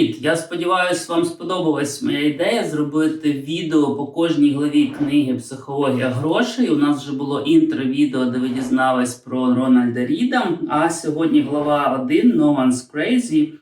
Привіт! Я сподіваюся, вам сподобалась моя ідея зробити відео по кожній главі книги Психологія грошей. У нас вже було інтро відео, де ви дізнались про Рональда Ріда. А сьогодні глава 1 No One's Crazy,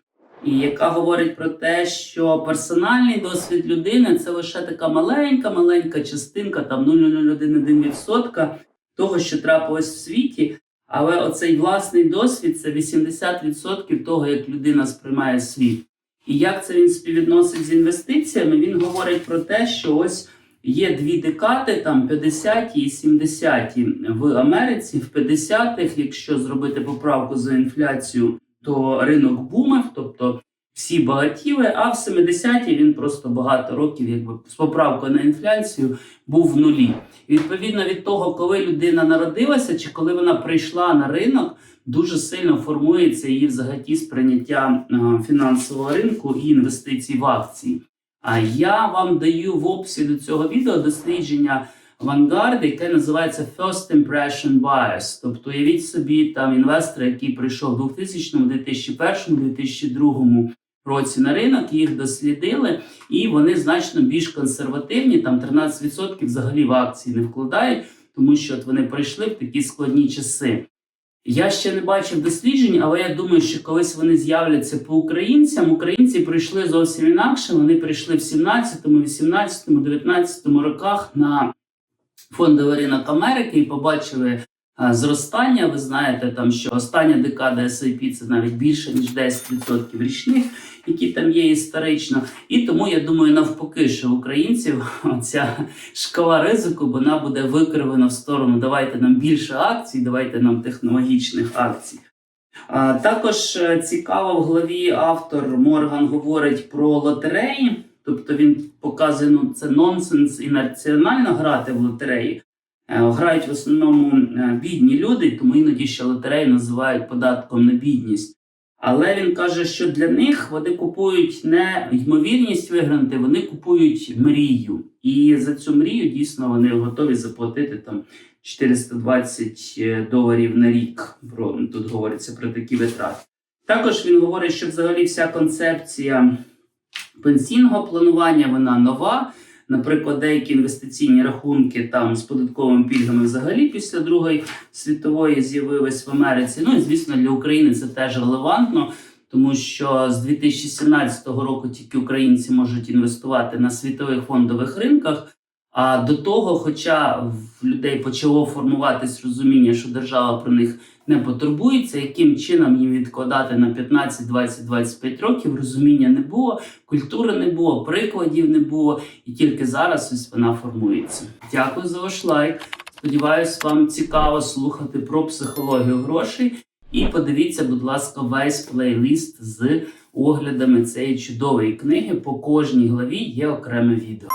і яка говорить про те, що персональний досвід людини це лише така маленька, маленька частинка, там 0,01% того, що трапилось в світі. Але оцей власний досвід це 80% того, як людина сприймає світ. І як це він співвідносить з інвестиціями? Він говорить про те, що ось є дві декади, там 50-ті і 70-ті в Америці. В 50-х, якщо зробити поправку за інфляцію, то ринок бумив, тобто всі багатіли, а в 70-ті він просто багато років, якби з поправкою на інфляцію, був в нулі. І відповідно від того, коли людина народилася чи коли вона прийшла на ринок, дуже сильно формується її взагалі сприйняття е, фінансового ринку і інвестицій в акції. А я вам даю в описі до цього відео дослідження Vanguard, яке називається First Impression Bias. Тобто, уявіть собі там інвестор, який прийшов в 2000, 2001, 2002 році на ринок, їх дослідили, і вони значно більш консервативні. Там 13% взагалі в акції не вкладають, тому що от вони прийшли в такі складні часи. Я ще не бачив досліджень, але я думаю, що колись вони з'являться по українцям. Українці прийшли зовсім інакше. Вони прийшли в 17, 18, 19 роках на фондовий ринок Америки і побачили зростання. Ви знаєте, там що остання декада S&P – це навіть більше ніж 10% річних, які там є історично. І тому я думаю, навпаки, що українців ця шкала ризику вона буде викривана в сторону. Давайте нам більше акцій, давайте нам технологічних акцій. Також е, цікаво в главі автор Морган говорить про лотереї. Тобто він показує, ну це нонсенс і національно грати в лотереї. Е, Грають в основному е, бідні люди, тому іноді ще лотереї називають податком на бідність. Але він каже, що для них вони купують не ймовірність виграти, вони купують мрію. І за цю мрію дійсно вони готові заплатити там 420 доларів на рік. Про- Тут говориться про такі витрати. Також він говорить, що взагалі вся концепція пенсійного планування вона нова. Наприклад, деякі інвестиційні рахунки там з податковими пільгами взагалі після Другої світової з'явились в Америці. Ну і звісно, для України це теж релевантно, тому що з 2017 року тільки українці можуть інвестувати на світових фондових ринках. А до того, хоча в людей почало формуватись розуміння, що держава про них не потурбується, яким чином їм відкладати на 15, 20, 25 років, розуміння не було, культури не було, прикладів не було, і тільки зараз ось вона формується. Дякую за ваш лайк. Сподіваюсь, вам цікаво слухати про психологію грошей. І подивіться, будь ласка, весь плейліст з оглядами цієї чудової книги. По кожній главі є окреме відео.